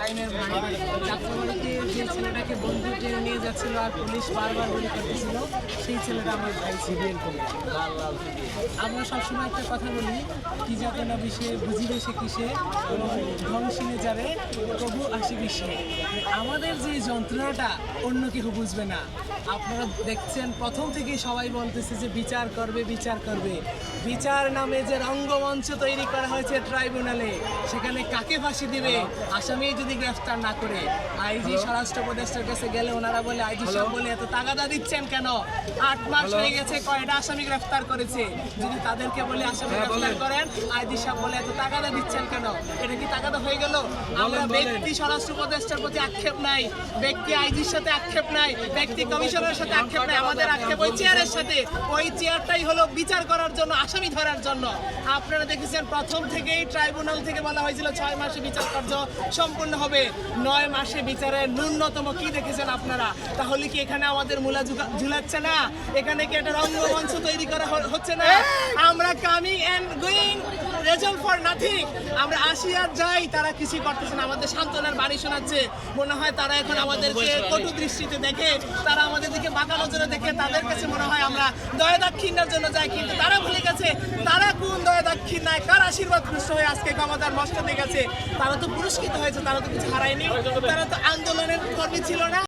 টাইমের ভাই যাত্রাবাড়িতে যে ছেলেটাকে বন্ধুকে নিয়ে যাচ্ছিল আর পুলিশ বারবার গুলি করতেছিল, সেই ছেলেটা আমার ভাই সিভিএল আমরা সবসময় একটা কথা বলি, কি যাতে না বিষে বুঝিবে সে কিসে? এবং ধ্বংসিনে যারে প্রভু আসি বিষে আমাদের যে যন্ত্রণাটা অন্য কেউ বুঝবে না। আপনারা দেখছেন প্রথম থেকেই সবাই বলতেছে যে বিচার করবে বিচার করবে। বিচার নামে যে রঙ্গমঞ্চ তৈরি করা হয়েছে ট্রাইব্যুনালে সেখানে কাকে ফাঁসি দিবে? আসামি যদি গ্রেফতার না করে আইজি স্বরাষ্ট্র উপদেষ্টার কাছে গেলে ওনারা বলে আইজি সব বলে এত তাগাদা দিচ্ছেন কেন? আট মাস হয়ে গেছে কয়টা আসামি গ্রেফতার করেছে? যদি তাদেরকে বলে আসামি গ্রেফতার করেন আইজি সাহেব বলে এত তাগাদা দিচ্ছেন কেন? এটা কি তাগাদা হয়ে গেল? আমরা ব্যক্তি স্বরাষ্ট্র উপদেষ্টার প্রতি আক্ষেপ নাই ব্যক্তি আইজির সাথে আক্ষেপ নাই ব্যক্তি কমিশনের সাথে আক্ষেপ নাই আমাদের আক্ষেপ ওই চেয়ারের সাথে। ওই চেয়ারটাই হলো বিচার করার জন্য আসামি ধরার জন্য। আপনারা দেখেছেন প্রথম থেকেই ট্রাইব্যুনাল থেকে বলা হয়েছিল ছয় মাসে বিচার কার্য সম্পূর্ণ হবে। নয় মাসে বিচারের ন্যূনতম কি দেখেছেন আপনারা? তাহলে কি এখানে আমাদের মূলা ঝুলাচ্ছে না? এখানে কি একটা রঙ্গমঞ্চ তৈরি করা হচ্ছে না? আমরা ফর নাথিং আমরা আসি আর যাই, তারা কিছু করতেছে না। আমাদের সান্ত্বনার বাড়ি শোনাচ্ছে। মনে হয় তারা এখন আমাদেরকে কটু দৃষ্টিতে দেখে, তারা আমাদের দিকে দেখে, তাদের কাছে মনে হয় আমরা দয়া দাক্ষিণ্যের জন্য যাই। কিন্তু তারা ভুলে গেছে, তারা কোন দয়া কার আশীর্বাদ পুষ্ট হয়ে আজকে ক্ষমতার মস্ত গেছে তারা তো পুরস্কৃত হয়েছে, তারা তো কিছু হারায়নি। তারা তো আন্দোলনের কর্মী ছিল না।